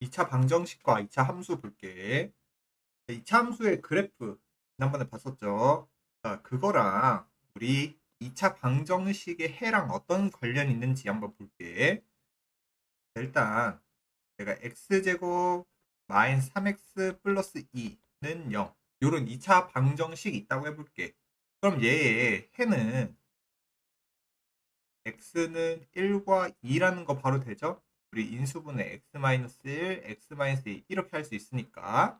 2차 방정식과 2차 함수 볼게. 2차 함수의 그래프 지난번에 봤었죠. 자, 그거랑 우리 2차 방정식의 해랑 어떤 관련이 있는지 한번 볼게. 자, 일단 내가 x제곱 마이너스 3x 플러스 2는 0. 요런 2차 방정식이 있다고 해볼게. 그럼 얘의 해는 x는 1과 2라는 거 바로 되죠? 우리 인수분해 x-1, x-2 이렇게 할 수 있으니까.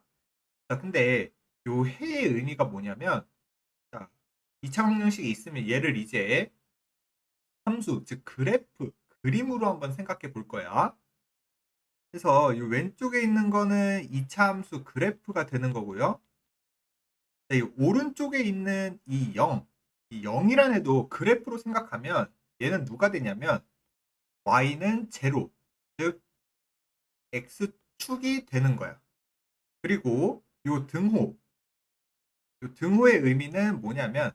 자 근데 요 해의 의미가 뭐냐면 자 2차 방정식이 있으면 얘를 이제 함수 즉 그래프 그림으로 한번 생각해 볼 거야. 그래서 요 왼쪽에 있는 거는 2차 함수 그래프가 되는 거고요. 자, 이 오른쪽에 있는 이 0, 이 0이란 애도 그래프로 생각하면 얘는 누가 되냐면 y는 제로 즉 x축이 되는 거야. 그리고 요 등호 요 등호의 의미는 뭐냐면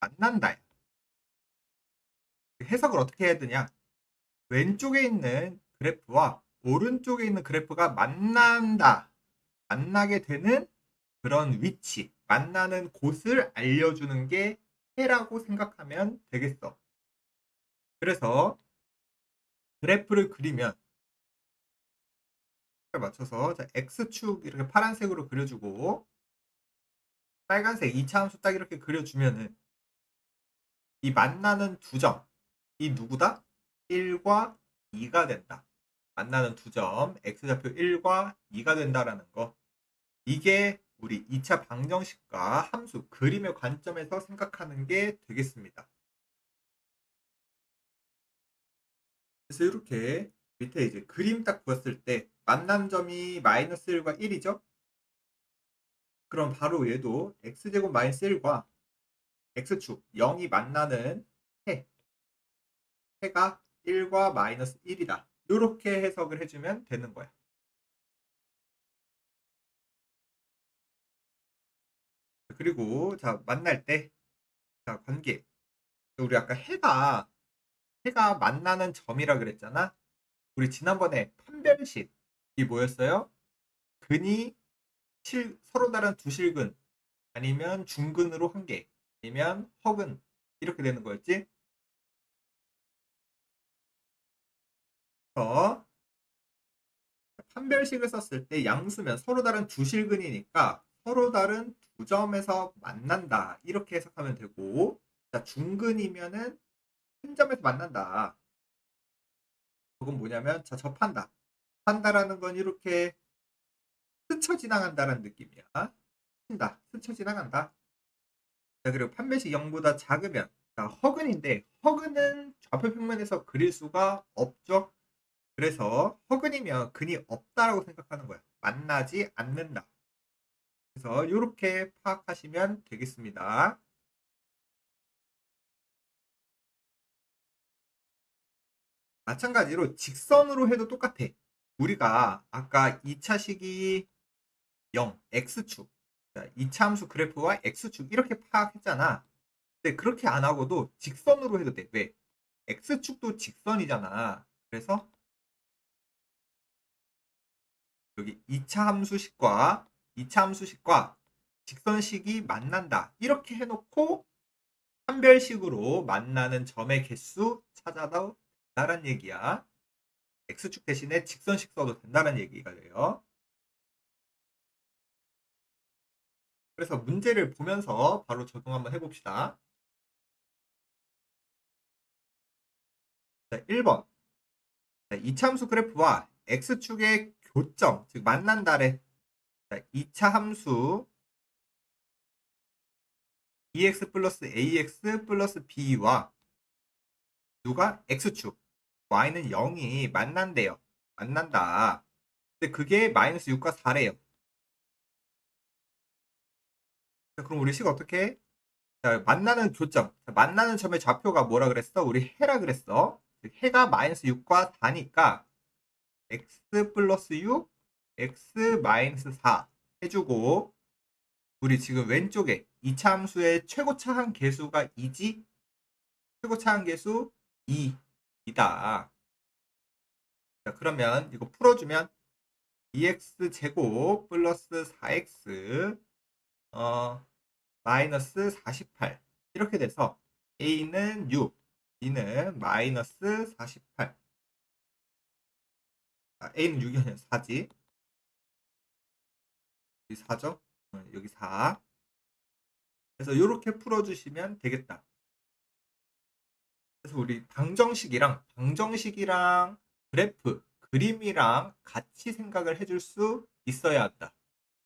만난다. 해석을 어떻게 해야 되냐? 왼쪽에 있는 그래프와 오른쪽에 있는 그래프가 만난다. 만나게 되는 그런 위치, 만나는 곳을 알려주는 게 해라고 생각하면 되겠어. 그래서 그래프를 그리면 맞춰서 자, x축 이렇게 파란색으로 그려주고 빨간색 2차 함수 딱 이렇게 그려주면은 이 만나는 두 점, 이 누구다? 1과 2가 된다. 만나는 두 점, x좌표 1과 2가 된다라는 거. 이게 우리 2차 방정식과 함수 그림의 관점에서 생각하는 게 되겠습니다. 그래서 이렇게 밑에 이제 그림 딱 보았을 때 만남 점이 마이너스 1과 1이죠? 그럼 바로 얘도 x제곱 마이너스 1과 x축 0이 만나는 해 해가 1과 마이너스 1이다. 이렇게 해석을 해주면 되는 거야. 그리고 자 만날 때 자 관계 우리 아까 해가 해가 만나는 점이라 그랬잖아. 우리 지난번에 판별식이 뭐였어요? 근이 실, 서로 다른 두 실근 아니면 중근으로 한 개 아니면 허근 이렇게 되는 거였지. 그래서 판별식을 썼을 때 양수면 서로 다른 두 실근이니까 서로 다른 두 점에서 만난다 이렇게 해석하면 되고 자 중근이면은 한 점에서 만난다. 그건 뭐냐면 자 접한다. 한다라는 건 이렇게 스쳐 지나간다는 느낌이야. 스친다. 스쳐 지나간다. 자 그리고 판매식 0보다 작으면 자 허근인데 허근은 좌표 평면에서 그릴 수가 없죠. 그래서 허근이면 근이 없다라고 생각하는 거야. 만나지 않는다. 그래서 이렇게 파악하시면 되겠습니다. 마찬가지로 직선으로 해도 똑같아. 우리가 아까 2차식이 0, x축, 2차 함수 그래프와 x축 이렇게 파악했잖아. 근데 그렇게 안 하고도 직선으로 해도 돼. 왜? x축도 직선이잖아. 그래서 여기 2차 함수식과 2차 함수식과 직선식이 만난다. 이렇게 해놓고 한별식으로 만나는 점의 개수 찾아도 된다는 얘기야. x축 대신에 직선식 써도 된다는 얘기가 돼요. 그래서 문제를 보면서 바로 적용 한번 해봅시다. 자, 1번. 자, 이차함수 그래프와 x축의 교점, 즉 만난다래. 자, 2차 함수 ex 플러스 ax 플러스 b와 누가 x축 y는 0이 만난대요. 만난다. 근데 그게 마이너스 6과 4래요. 자, 그럼 우리 식 어떻게 해? 자, 만나는 교점. 자, 만나는 점의 좌표가 뭐라 그랬어? 우리 해라 그랬어. 즉, 해가 마이너스 6과 4니까 x 플러스 6, x 마이너스 4 해주고 우리 지금 왼쪽에 이차 함수의 최고차 한 개수가 2지? 최고차 한 개수 2. 이다. 자, 그러면 이거 풀어주면 2x 제곱 플러스 4x 어, 마이너스 48 이렇게 돼서 a는 6, b는 마이너스 48 아, a는 6이 아니라 4지. 여기 4죠? 어, 여기 4 그래서 이렇게 풀어주시면 되겠다 그래서 우리 방정식이랑 방정식이랑 그래프 그림이랑 같이 생각을 해줄 수 있어야 한다.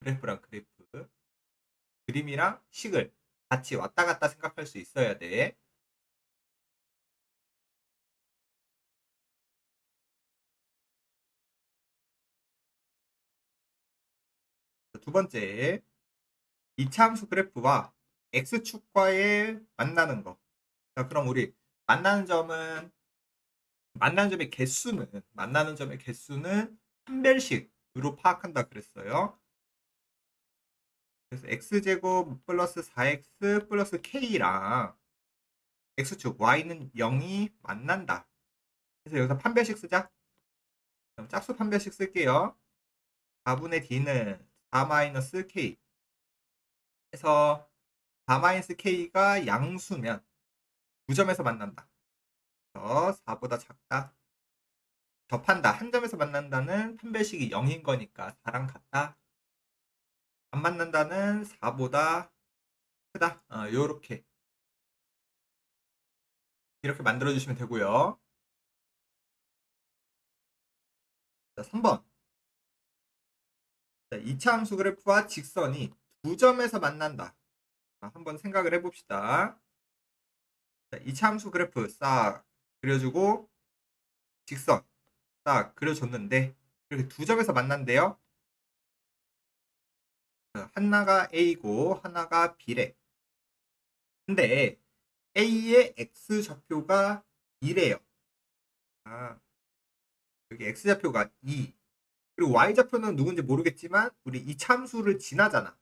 그래프랑 그래프 그림이랑 식을 같이 왔다 갔다 생각할 수 있어야 돼. 두 번째 이차함수 그래프와 x축과의 만나는 거. 자, 그럼 우리 만나는 점은 만나는 점의 개수는 만나는 점의 개수는 판별식으로 파악한다 그랬어요. 그래서 x제곱 플러스 4x 플러스 k랑 x축 y는 0이 만난다. 그래서 여기서 판별식 쓰자. 그럼 짝수 판별식 쓸게요. 4분의 d는 4 k 해서 4 k가 양수면 9점에서 만난다. 그래서 4보다 작다. 접한다. 한 점에서 만난다는 판별식이 0인 거니까 4랑 같다. 안 만난다는 4보다 크다. 어, 요렇게. 이렇게 만들어주시면 되고요. 자, 3번. 자, 2차 함수 그래프와 직선이 두 점에서 만난다. 자, 한번 생각을 해봅시다. 자, 2차 함수 그래프 싹 그려주고 직선 딱 그려줬는데 이렇게 두 점에서 만난대요. 하나가 A고 하나가 B래. 근데 A의 X 좌표가 2래요. 아, 여기 X 좌표가 2. 그리고 Y 좌표는 누군지 모르겠지만 우리 이 참수를 지나잖아.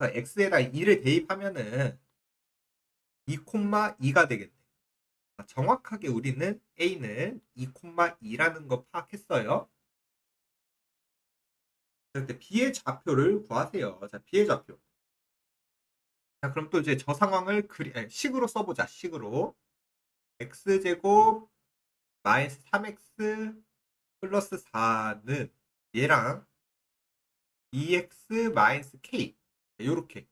X에다 2를 대입하면은 2,2가 되겠네. 정확하게 우리는 A는 2,2라는 거 파악했어요. 그때 B의 좌표를 구하세요. 자, B의 좌표. 자, 그럼 또 이제 저 상황을 그리, 아니, 식으로 써보자. 식으로. x제곱 마이너스 3x 플러스 4는 얘랑 2x 마이너스 k 이렇게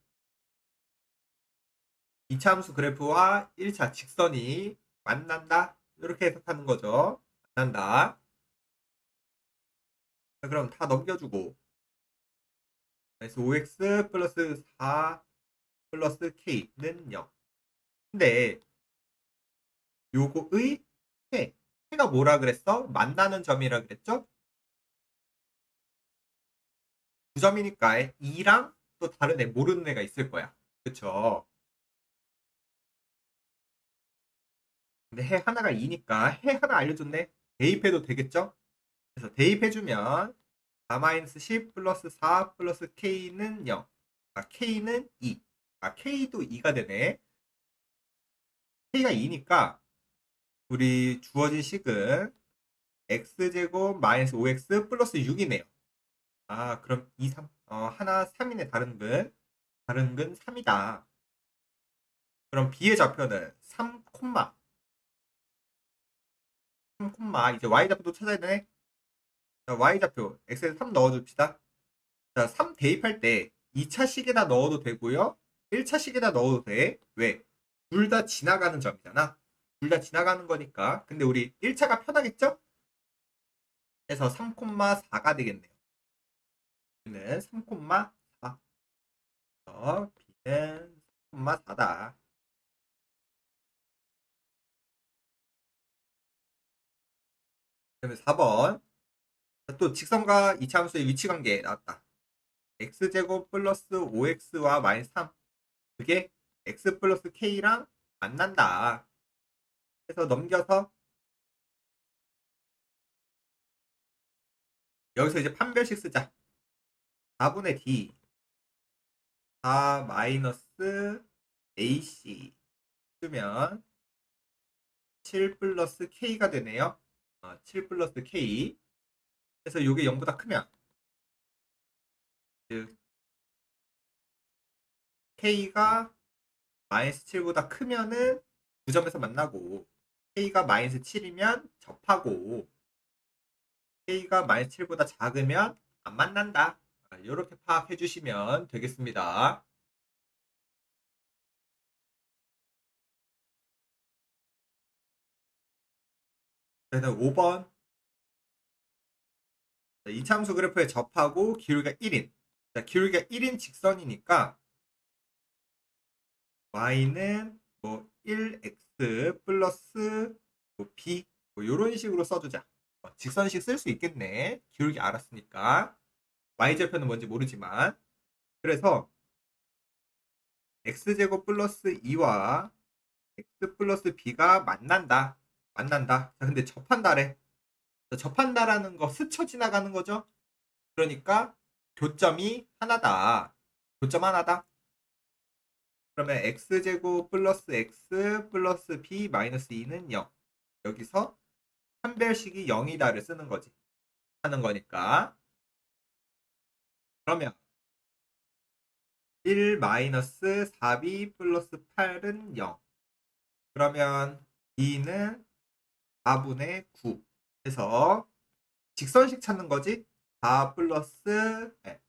2차 함수 그래프와 1차 직선이 만난다. 이렇게 해석하는 거죠. 만난다. 자, 그럼 다 넘겨주고 그래서 5x 플러스 4 플러스 k는 0. 근데 요거의 해. 해가 뭐라 그랬어? 만나는 점이라 그랬죠? 9점이니까 2랑 또 다른 애 모르는 애가 있을 거야. 그쵸? 근데 해 하나가 2니까 해 하나 알려줬네. 대입해도 되겠죠? 그래서 대입해주면 4-10 플러스 4 플러스 k는 0. 아, k는 2. 아, k도 2가 되네. k가 2니까 우리 주어진 식은 x제곱 마이너스 5x 플러스 6이네요. 아, 그럼 2, 3, 어, 하나 3이네, 다른 근. 다른 근 3이다. 그럼 b의 좌표는 3, 3, 이제 y좌표도 찾아야 되네. 자, y좌표 x에 3 넣어줍시다. 자, 3 대입할 때 2차 식에다 넣어도 되고요. 1차 식에다 넣어도 돼. 왜? 둘 다 지나가는 점이잖아. 둘 다 지나가는 거니까. 근데 우리 1차가 편하겠죠? 그래서 3,4가 되겠네요. b는 3,4. 어, b는 3,4다. 그다음에 4번. 또 직선과 이차함수의 위치 관계 나왔다. x제곱 플러스 5x와 마이너스 3. 그게 x 플러스 k랑 만난다. 그래서 넘겨서 여기서 이제 판별식 쓰자. 4분의 d 4 마이너스 ac 쓰면 7 플러스 k가 되네요. 어, 7 플러스 k 그래서 이게 0보다 크면 즉 k가 마이너스 7보다 크면은 9점에서 만나고 k가 마이너스 7이면 접하고 k가 마이너스 7보다 작으면 안 만난다. 이렇게 파악해 주시면 되겠습니다. 그래서 5번 이참수 그래프에 접하고 기울기가 1인 자, 기울기가 1인 직선이니까 y는 뭐 1x 플러스 뭐 b 뭐 이런 식으로 써주자. 어, 직선식 쓸 수 있겠네. 기울기 알았으니까. y절편은 뭔지 모르지만. 그래서 x제곱 플러스 2와 x 플러스 b가 만난다. 만난다. 자, 근데 접한다래. 자, 접한다라는 거 스쳐 지나가는 거죠. 그러니까 교점이 하나다. 교점 하나다. 그러면 x제곱 플러스 x 플러스 b 마이너스 2는 0. 여기서 판별식이 0이다를 쓰는 거지. 하는 거니까. 그러면 1 마이너스 4b 플러스 8은 0. 그러면 b는 4분의 9 해서 직선식 찾는 거지. 4 플러스 네,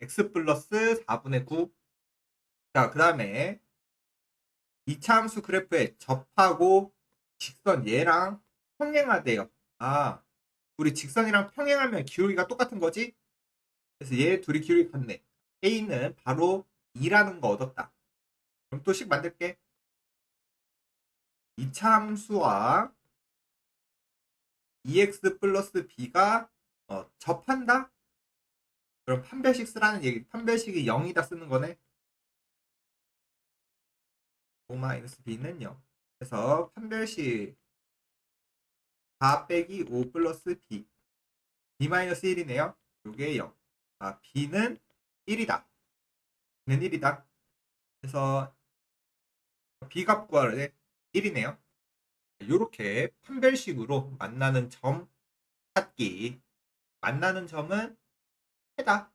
x 플러스 4분의 9 자, 그 다음에 이차함수 그래프에 접하고 직선 얘랑 평행하대요. 아, 우리 직선이랑 평행하면 기울기가 똑같은 거지? 그래서 얘 둘이 기울기 같네. A는 바로 2라는 거 얻었다. 그럼 또 식 만들게. 이차함수와 2x 플러스 b가 어, 접한다? 그럼 판별식 쓰라는 얘기. 판별식이 0이다 쓰는 거네. 5 마이너스 b는 0. 그래서 판별식 4 빼기 5 플러스 b. b 마이너스 1이네요. 요게 0. 아, b는 1이다. b는 1이다. 그래서 b 값 구하래 1이네요. 요렇게 판별식으로 만나는 점 찾기. 만나는 점은 해다.